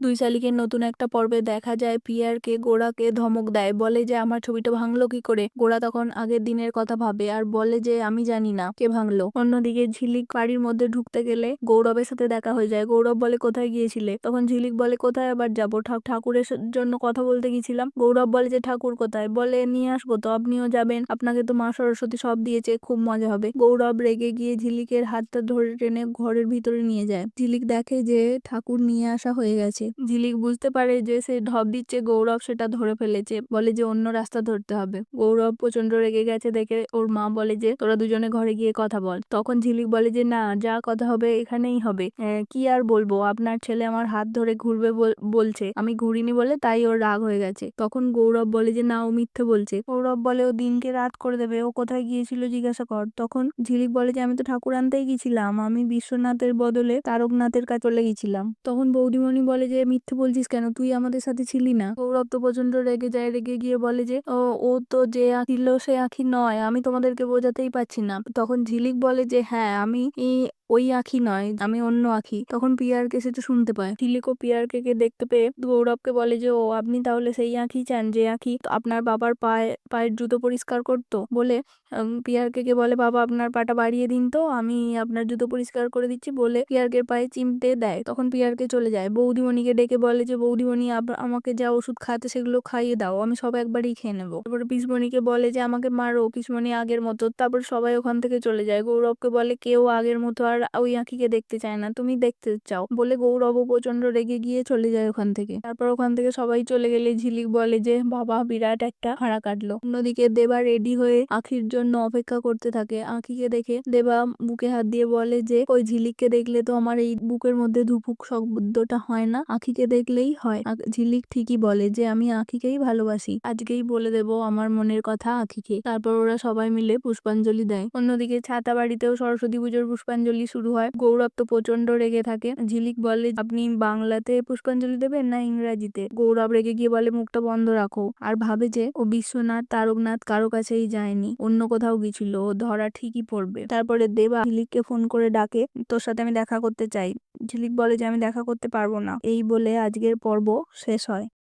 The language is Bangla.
দুই শালিকের নতুন একটা পর্বে দেখা যায়। পিয়ারকে গোড়াকে ধমক দেয়। বলে যে, আমার ছবিটা ভাঙলো কি করে? গোড়া তখন আগের দিনের কথা ভাবে আর বলে যে, আমি জানি না কে ভাঙলো। অন্যদিকে ঝিলিক বাড়ির মধ্যে ঢুকতে গেলে গৌরবের সাথে দেখা হয়ে যায়। গৌরব বলে, কোথায় গিয়েছিলে? তখন ঝিলিক বলে, কোথায় আবার যাব? ঠাকুরের জন্য কথা বলতে গেছিলাম গৌরব বলে যে, ঠাকুর কোথায়? বলে, নিয়ে আসব তো, আপনিও যাবেন। আপনাকে তো মা সরস্বতী সব দিয়েছে, খুব মজা হবে। গৌরব রেগে গিয়ে ঝিলিকের হাতটা ধরে টেনে ঘরের ভিতরে নিয়ে যায়। ঝিলিক দেখে যে, ঠাকুর নিয়ে আসা হয়ে গেছে। ঝিলিক বুঝতে পারে যে সে ঢপ দিচ্ছে, গৌরব সেটা ধরে ফেলেছে। বলে যে, অন্য রাস্তা ধরতে হবে। গৌরব প্রচণ্ড রেগে গেছে দেখে ওর মা বলে যে, তোরা দুজনে ঘরে গিয়ে কথা বল। তখন ঝিলিক বলে যে, না, যা কথা হবে এখানেই হবে। কি আর বলব? আপনার ছেলে আমার হাত ধরে ঘুরবে বল- বলছে। আমি ঘুরিনি বলে তাই ওর রাগ হয়ে গেছে। তখন গৌরব বলে যে, না, ও মিথ্যে বলছে। গৌরব বলে, ও দিনকে রাত করে দেবে। ও কোথায় গিয়েছিল জিজ্ঞাসা কর। তখন ঝিলিক বলে যে, আমি তো ঠাকুর আনতেই গেছিলাম আমি বিশ্বনাথের বদলে তারকনাথের কাছে চলে গেছিলাম তখন বৌদিমণি বলে যে মিথ্যে বলছিস কেন? তুই আমাদের সাথে ছিলি না। গৌরব তো প্রচণ্ড রেগে যায়, রেগে গিয়ে বলে যে, ও তো যে ছিল সে আঁকি নয়, আমি তোমাদেরকে বোঝাতেই পারছি না। তখন ঝিলিক বলে যে হ্যাঁ আমি ওই আঁখি নয়, আমি অন্য আঁখি তখন পিয়ারকে সেটা শুনতে পায়। ঝিলিক ও পিয়ারকে কে দেখতে পেয়ে গৌরবকে বলে যে, ও, আপনি তাহলে সেই আঁখি চান যে আঁখি আপনার বাবার পায়ে, পায়ের জুতো পরিষ্কার করতো? বলে পিয়ারকে কে বলে, বাবা, আপনার পাটা বাড়িয়ে দিন তো, আমি আপনার জুতো পরিষ্কার করে দিচ্ছি। বলে, পিয়ারকে পায়ে চিমটে দেয়। তখন পিয়ারকে চলে যায়। বৌদিমণিকে ডেকে বলে যে বৌদিমণি আমাকে যা ওষুধ খাতে সেগুলো খাইয়ে দাও, আমি সব একবারই খেয়ে নেব। তারপরে পিসমণিকে বলে যে, আমাকে মারো পিসমণি আগের মতো। তারপর সবাই ওখান থেকে চলে যায়। গৌরবকে বলে, কেউ আগের মতো আর ওই আঁকিকে দেখতে চায় না, তুমি দেখতে চাও। বলে গৌরবও প্রচণ্ড রেগে গিয়ে চলে যায় ওখান থেকে। তারপর ওখান থেকে সবাই চলে গেলে ঝিলিক বলে যে, বাবা, বিরাট একটা হারা কাটলো। অন্যদিকে দেবা রেডি হয়ে আখির জন্য অপেক্ষা করতে থাকে। আখিকে দেখে দেবা বুকে হাত দিয়ে বলে যে, ওই ঝিলিককে দেখলে তো আমার এই বুকের মধ্যে ধুপুক শব্দটা হয় না। আখিকে দেখলেই হয়। ঝিলিক ঠিকই বলে যে, আমি আখিকেই ভালোবাসি। আজকেই বলে দেব আমার মনের কথা আখিকে। তারপর ওরা সবাই মিলে পুষ্পাঞ্জলি দেয়। অন্যদিকে ছাতা বাড়িতেও সরস্বতী পুজোর পুষ্পাঞ্জলি শুরু হয়। গৌরব তো প্রচণ্ড রেগে থাকে। ঝিলিক বলে, আপনি বাংলাতে পুষ্পাঞ্জলি দেবেন না ইংরাজিতে? গৌরব রেগে গিয়ে বলে, মুখটা বন্ধ রাখো। আর ভাবে যে, ও বিশ্বনাথ, তারকনাথ কারও কাছেই যায়নি। অন্য কোথাও গেছিল ও ধরা ঠিকই পড়বে। তারপরে দেবা ঝিলিককে ফোন করে ডাকে, তোর সাথে আমি দেখা করতে চাই। ঝিলিক বলে যে আমি দেখা করতে পারব না। এই বলে আজকের পর্ব শেষ হয়।